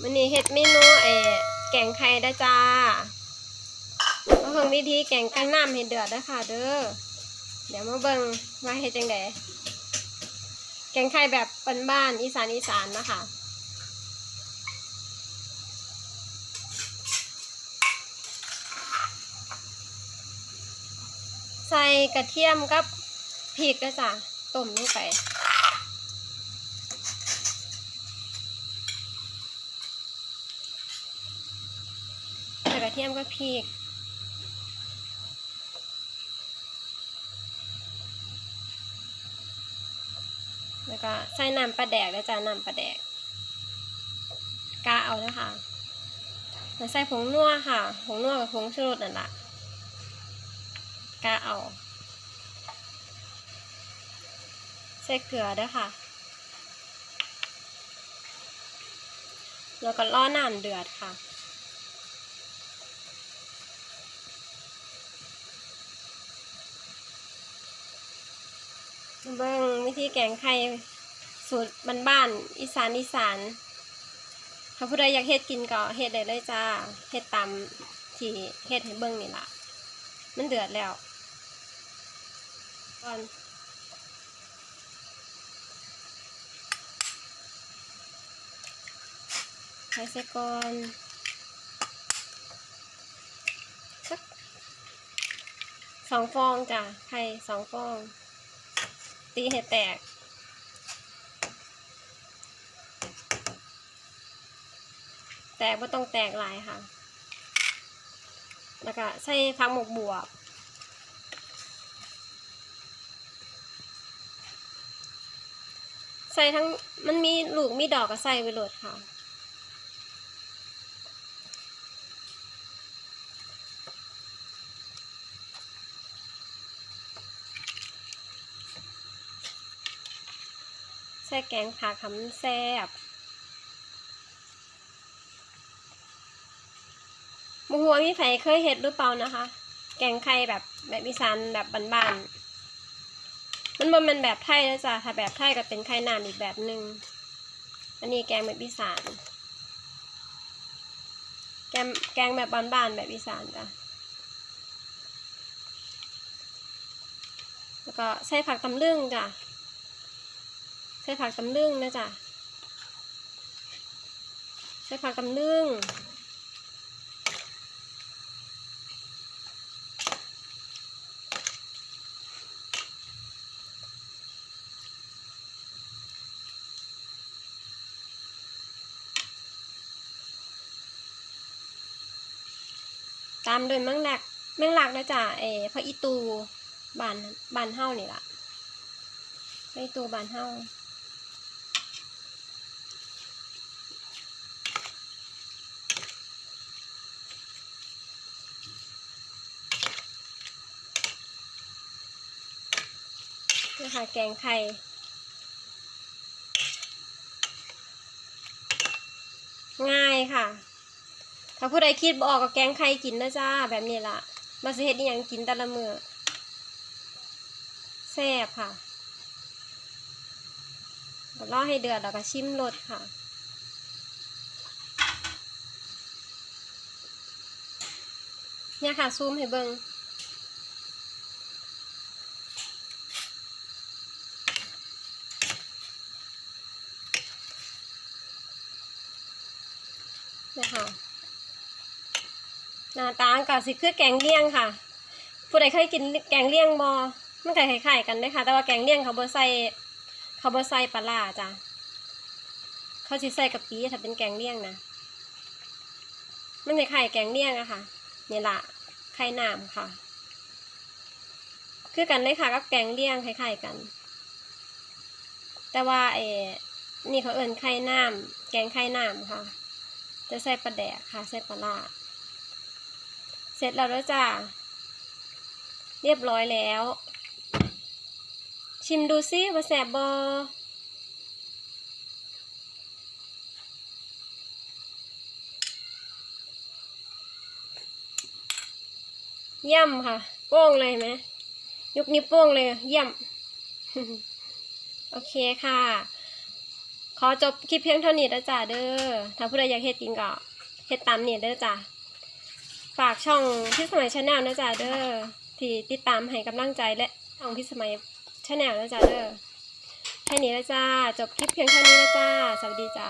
มันนี้เฮ็ดเมนูเออแกงไข่ได้จ้ามาเบิ่งวิธีแกงกันน้ำให้เดือดด้ค่ะเด้อ เดี๋ยวมาเบิ่งว่าเฮ็ดจังไดแกงไข่แบบบ้านๆอีสานอีสานนะคะใส่กระเทียมกับพริกด้วยจ้ะต้มลงไป ใส่ก ระเทียมกับพริกแล้วก็ใส่น้ำปลาแดกด้วจ้ะน้ำปลาแดกกาเอาเลยค่ะแล้วใส่ผงนัวค่ะ ผงนัวกับผงชูรสนั่นแหละกาเอา ใส่เกลือด้วยค่ะ แล้วก็ล่อน้ำเดือดค่ะ เบิ่งวิธีแกงไข่สูตรบ้านๆอีสานอีสานถ้าผู้ใดอยากเฮ็ดกินก็เฮ็ดได้เลยจ้าเฮ็ดตามที่เฮ็ดให้เบิ่งนี่ล่ะ มันเดือดแล้วก่อนไข่ใส่ก่อนสักสองฟองจ้ะไข่สองฟอง ตีให้แตก แตกไม่ต้องแตกหลายค่ะ แล้วก็ใส่ผักหมกบวบใส่ทั้งมันมีลูกมีดอกก็ใส่ไปโหลดค่ะ ใส่แกงผักคำแซ่บมูหัวมีไผ่เคยเห็ดหรือเปล่านะคะ แกงไข่แบบแบบอีสานแบบบ้านๆ มันบ่มันแบบไทยนะจ๊ะถ้าแบบไทยก็เป็นไข่น้ำอีกแบบหนึ่งอันนี้แกงแบบอีสาน แกงแกงแบบบ้านๆแบบอีสานจ้ะ แล้วก็ใส่ผักตำลึงจ้ะ ใส่ผักตำลึงนะจ๊ะใส่ผักตำลึงตามด้วยแมงลักแมงลักนะจ๊ะเออพระอีตูบานบานเฮ้านี่ล่ะพระอีตูบานเฮ้า นะคะแกงไข่ง่ายค่ะ ถ้าผู้ใดคิดบออกก็แกงไข่กินนะจ้า แบบนี้ละมาสิเฮ็ดอหยังกินแต่ละมือแซ่บค่ะรอให้เดือดแล้วก็ชิมรสค่ะเนี่ยค่ะซูมให้เบิงเนี่ยค่ะหน้าตาก็สิคือแกงเลี่ยงค่ะ ผู้ใดเคยกินแกงเลี่ยงบอมันก็คล้ายๆกันเด้อค่ะ แต่ว่าแกงเลี่ยงเขาบ่ใส่เขาบ่ใส่ปลาร้าจ้ะเขาสิใส่กะปิถ้าเป็นแกงเลี่ยงนะมันคล้ายๆแกงเลี่ยงอะค่ะนี่ละไข่น้ำค่ะ คือกันเลยค่ะกับแกงเลี่ยงคล้ายๆกัน แต่ว่าเออนี่เขาเอิ่นไข่น้ำแกงไข่น้ำค่ะ จะใส่ปลาแดกค่ะใส่ปลาร้าเสร็จแล้วแล้วจ้า เรียบร้อยแล้ว ชิมดูซิว่าแสบบอเยี่ยมค่ะ โป้งเลยไหมยกนิ้วโป้งเลย เยี่ยม โอเคค่ะ ขอจบคลิปเพียงเท่านี้นะจ้าเด้อ ถ้าผู้ใดอยากเฮ็ดกินก็เฮ็ดตามนี่เด้อจ้าฝากช่องพี่สมัยชาแนลนะจ้าเด้อ ที่ติดตามให้กำลังใจและช่องพี่สมัยชาแนลนะจ้าเด้อ แค่นี้แล้วจ้า จบคลิปเพียงเท่านี้แล้วจ้า สวัสดีจ้า